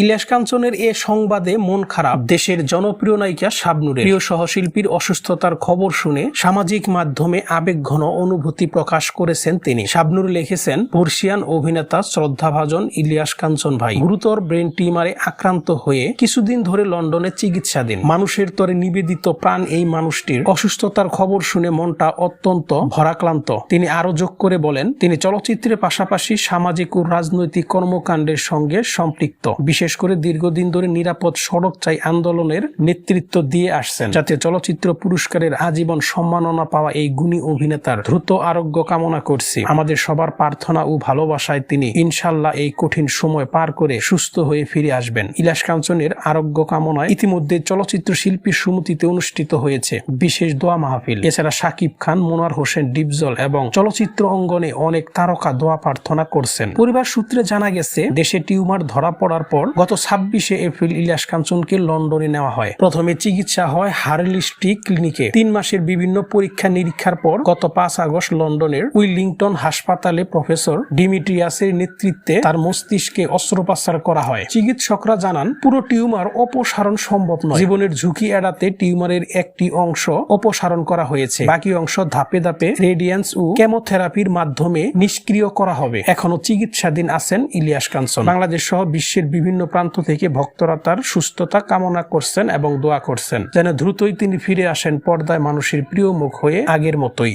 ইলিয়াস কাঞ্চনের এ সংবাদে মন খারাপ। দেশের জনপ্রিয় নায়িকা শাবনুরের। প্রিয় সহশিল্পীর অসুস্থতার খবর শুনে সামাজিক মাধ্যমে আবেগঘন অনুভূতি প্রকাশ করেছেন তিনি। শাবনুর লিখেছেন বর্ষিয়ান অভিনেতা শ্রদ্ধাভাজন ইলিয়াস কাঞ্চন ভাই। গুরুতর ব্রেন টিমারে আক্রান্ত হয়ে কিছুদিন ধরে লন্ডনে চিকিৎসাধীন। মানুষের তরে নিবেদিত প্রাণ এই মানুষটির। অসুস্থতার খবর শুনে মনটা অত্যন্ত ভরাক্লান্ত তিনি আরও যোগ করে বলেন, তিনি চলচ্চিত্রের পাশাপাশি সামাজিক ও রাজনৈতিক কর্মকাণ্ডের সঙ্গে সম্পৃক্ত। বিশেষ করে দীর্ঘদিন ধরে নিরাপদ সড়ক চাই আন্দোলনের নেতৃত্ব দিয়ে আসছেন। জাতীয় চলচ্চিত্র পুরস্কারের আজীবন সম্মাননা পাওয়া এই গুণী অভিনেতার দ্রুত আরোগ্য কামনা করছি। আমাদের সবার প্রার্থনা ও ভালোবাসায় তিনি ইনশাল্লাহ এই কঠিন সময় পার করে সুস্থ হয়ে ফিরে আসবেন। ইলাস কাঞ্চনের আরোগ্য কামনায় ইতিমধ্যে চলচ্চিত্র শিল্পীর সুমতিতে অনুষ্ঠিত হয়েছে বিশেষ দোয়া মাহফিল। এছাড়া সাকিব খান, মোনার হোসেন, ডিপজল এবং চলচ্চিত্র অঙ্গনে অনেক তারকা দোয়া প্রার্থনা করছেন। পরিবার সূত্রে জানা গেছে, দেশে টিউমার ধরা পড়ার পর গত ছাব্বিশে এপ্রিল ইলিয়াস কাঞ্চনকে লন্ডনে নেওয়া হয়। প্রথমে চিকিৎসা হয় হার্লিস্টি ক্লিনিকে। তিন মাসের বিভিন্ন পরীক্ষা নিরীক্ষার পর গত পাঁচ আগস্ট লন্ডনের উইলিংটন হাসপাতালে প্রফেসর ডিমিট্রিয়াসের নেতৃত্বে তার মস্তিষ্কে অস্ত্রোপচার করা হয়। চিকিৎসকরা জানান, পুরো টিউমার অপসারণ সম্ভব নয়। জীবনের ঝুঁকি এড়াতে টিউমারের একটি অংশ অপসারণ করা হয়েছে। বাকি অংশ ধাপে ধাপে রেডিয়েন্স ও কেমোথেরাপির মাধ্যমে নিষ্ক্রিয় করা হবে। এখনও চিকিৎসাধীন আছেন ইলিয়াস কাঞ্চন। বাংলাদেশ সহ বিশ্বের বিভিন্ন প্রান্ত থেকে ভক্তরা তার সুস্থতা কামনা করছেন এবং দোয়া করছেন। যেন দ্রুতই তিনি ফিরে আসেন পর্দায় মানুষের প্রিয় মুখ হয়ে আগের মতোই।